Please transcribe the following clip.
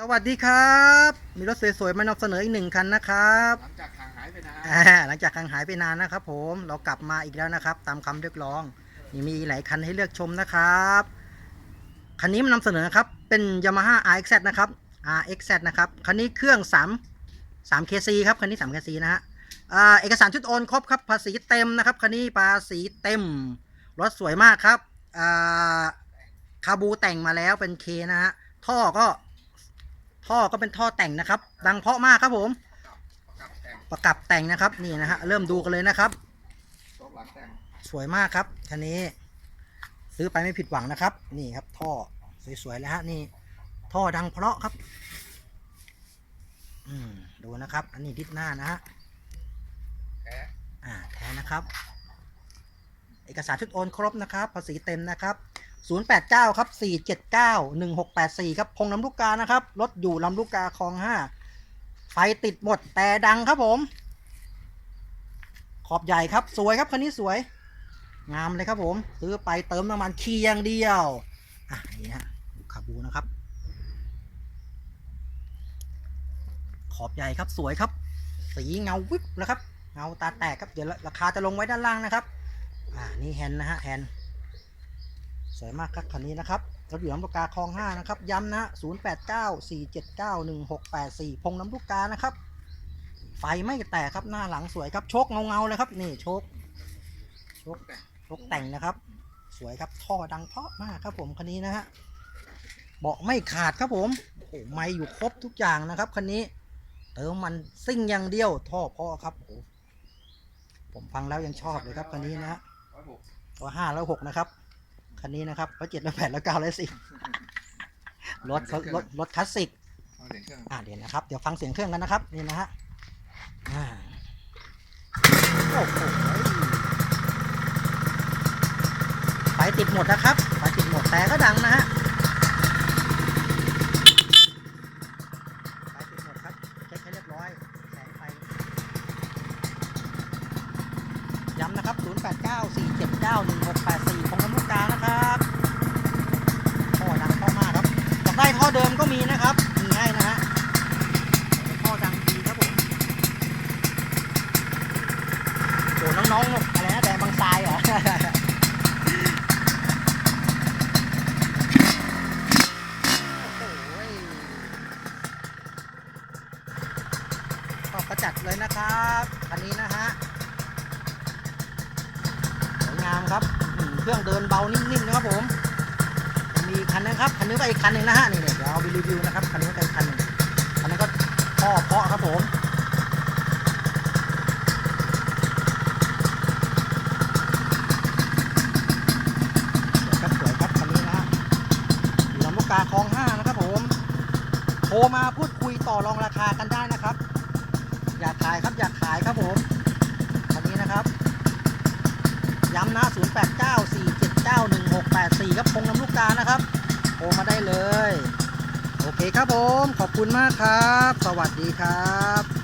สวัสดีครับ มีรถสวยๆมานำเสนออีกหนึ่งคันนะครับ หลังจากห่างหายไปนานอ่าหลังจากห่างหายไปนานนะครับ ผมเรากลับมาอีกแล้วนะครับ ตามคำเรียกร้องนี่มีหลายคันให้เลือกชมนะครับคันนี้มันนำเสนอครับเป็น Yamaha RXZ นะครับ RXZ นะครับคันนี้เครื่อง 3 3 KC ครับคันนี้3 KC นะฮะอ่าเอกสารชุดโอนครบครับภาษีเต็มนะครับคันนี้ภาษีเต็มรถสวยมากครับอ่าคาบูแต่งมาแล้วเป็นเคนะฮะท่อก็ ท่อก็เป็นท่อแต่งนะครับ ดังเพราะมากครับผมประกับแต่งประกับแต่งนะครับนี่นะฮะเริ่มดูกันเลยนะครับโต๊ะหลังแต่งสวยมากครับคันนี้ ซื้อไปไม่ผิดหวังนะครับ นี่ครับท่อสวยๆแล้วฮะนี่ ท่อดังเพราะครับ อืมดูนะครับ อันนี้ดิสหน้านะฮะแท้อ่าแท้นะครับ เอกสารชุดโอนครบนะครับ ภาษีเต็มนะครับ 089 ครับ 479 1684 ครับพงลำลูกกานะครับ รถอยู่ลำลูกกาคลอง 5 ไฟติดหมดแต่ดังครับผม ขอบใหญ่ครับสวยครับคันนี้สวย งามเลยครับผม ซื้อไปเติมน้ำมันขี่อย่างเดียว อะนี่ฮะดูคาบูนะครับ ขอบใหญ่ครับสวยครับ สีเงาวิบนะครับ เงาตาแตกครับ เดี๋ยวราคาจะลงไว้ด้านล่างนะครับ อ่านี่แฮนนะฮะแฮน สวยมากครับคันนี้นะครับรถอยู่น้ำลูกกาคลองห้านะครับ ย้ำนะฮะศูนย์แปดเก้าสี่เจ็ดเก้าหนึ่งหกแปดสี่พงน้ำลูกกานะครับ ไฟไม่แตกครับหน้าหลังสวยครับโชคเงาเงาๆเลยครับ นี่โชคโชคโชคแต่งนะครับ สวยครับท่อดังเพาะมากครับผมคันนี้นะฮะเบาะไม่ขาดครับผมโอ้ไม่อยู่ครบทุกอย่างนะครับคันนี้เติมมันซิ่งอย่างเดียวท่อเพาะครับผมฟังแล้วยังชอบเลยครับคันนี้นะฮะร้อยหกร้อยห้าร้อยหกนะครับ คันนี้นะครับร้อยเจ็ดร้อยแปดร้อยเก้าร้อยสิบรถรถรถรถคลาสสิกเอาเสียงเครื่องอ่าเดี๋ยวนะครับ เดี๋ยวฟังเสียงเครื่องกันนะครับ นี่นะฮะอ่าโอ้โหไฟติดหมดนะครับไฟติดหมดแต่ก็ดังนะฮะไฟติดหมดครับเช็คให้เรียบร้อยแสงไฟ ย้ำนะครับ 0894791684 ของน้ำลูกกานะครับท่อดังท่อมากครับอยากได้ท่อเดิมก็มีนะครับ มีให้นะฮะท่อดังดีครับผมโอ้น้องๆอะไรนะแดงบางทรายเหรอโอ้โหก็ประจัดเลยนะครับ คันนี้นะฮะ งามครับเครื่องเดินเบานิ่มๆนะครับผม มีคันนึงครับ คันนี้ก็อีกคันหนึ่งนะฮะนี่เนี่ยเดี๋ยวเอาไปรีวิวนะครับคันนี้ก็อีกคันหนึ่งคันนั้นก็พ่อเพาะครับผมสวยครับสวยครับคันนี้นะฮะอยู่ลำลูกกาคลองห้านะครับผม โทรมาพูดคุยต่อรองราคากันได้นะครับ อยากขายครับอยากขายครับผมคันนี้นะครับ ย้ำนะ 4ครับพงลำลูกกานะครับโทรมาได้เลย โอเคครับผม ขอบคุณมากครับ สวัสดีครับ